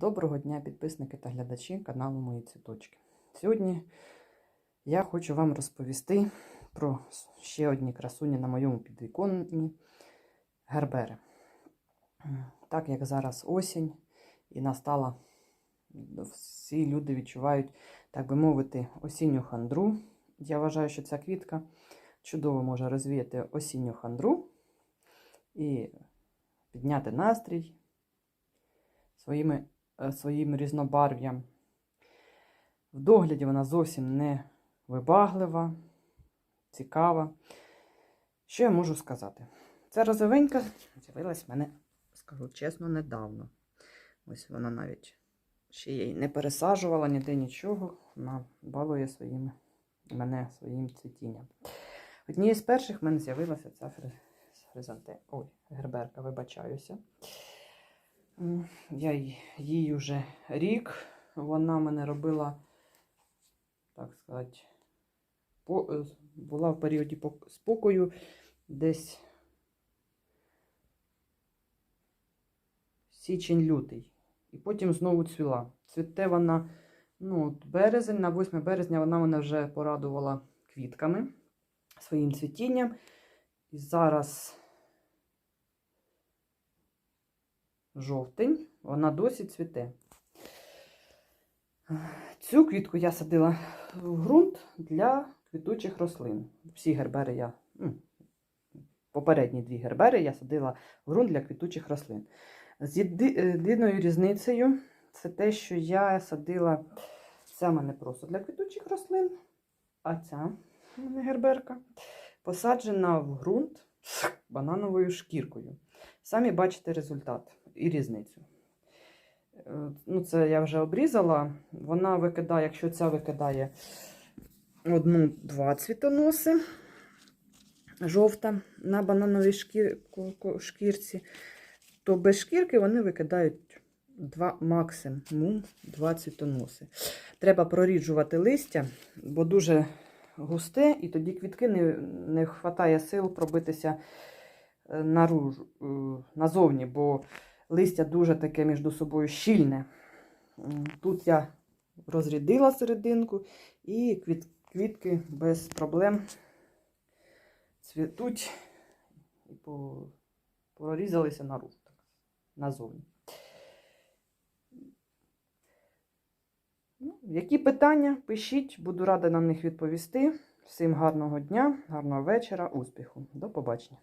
Доброго дня, підписники та глядачі каналу Мої Цвіточки. Сьогодні я хочу вам розповісти про ще одні красуні на моєму підвіконні гербери. Так як зараз осінь і настала, всі люди відчувають, так би мовити, осінню хандру. Я вважаю, що ця квітка чудово може розвіяти осінню хандру і підняти настрій своїми, своїм різнобарв'ям. В догляді вона зовсім не вибаглива, цікава. Що я можу сказати? Ця розовенька з'явилась в мене, скажу чесно, недавно. Ось вона навіть ще її не пересаджувала ніде нічого. Вона балує своїми, мене своїм цвітінням. Однією з перших в мене з'явилася ця хризанте. Ой, герберка, вибачаюся. Я їй вже рік. Вона мене робила, так сказати, по, е, була в періоді спокою десь січень-лютий. І потім знову цвіла. Цвіте вона, ну, березень, на 8 березня вона мене вже порадувала квітками своїм цвітінням. І зараз жовтень, вона досі цвіте. Цю квітку я садила в ґрунт для квітучих рослин. Всі гербери я, ну, попередні дві гербери я садила в ґрунт для квітучих рослин. З єдиною різницею це те, що я садила ця мене просто для квітучих рослин, а ця мене герберка посаджена в ґрунт банановою шкіркою. Самі бачите результат і різницю. Е, Ну, це я вже обрізала. Вона викидає, якщо ця викидає одну-два цвітоноси жовта на банановій шкірці, то без шкірки вони викидають два максимум два цвітоноси. Треба проріджувати листя, бо дуже густе, і тоді квітки не, не вистачає сил пробитися е, наружу, е, назовні, бо листя дуже таке між собою щільне. Тут я розрядила серединку, і квіт, квітки без проблем цвітуть і прорізалися наружу, назовні. Ну, які питання? Пишіть, буду рада на них відповісти. Всім гарного дня, гарного вечора, успіху. До побачення.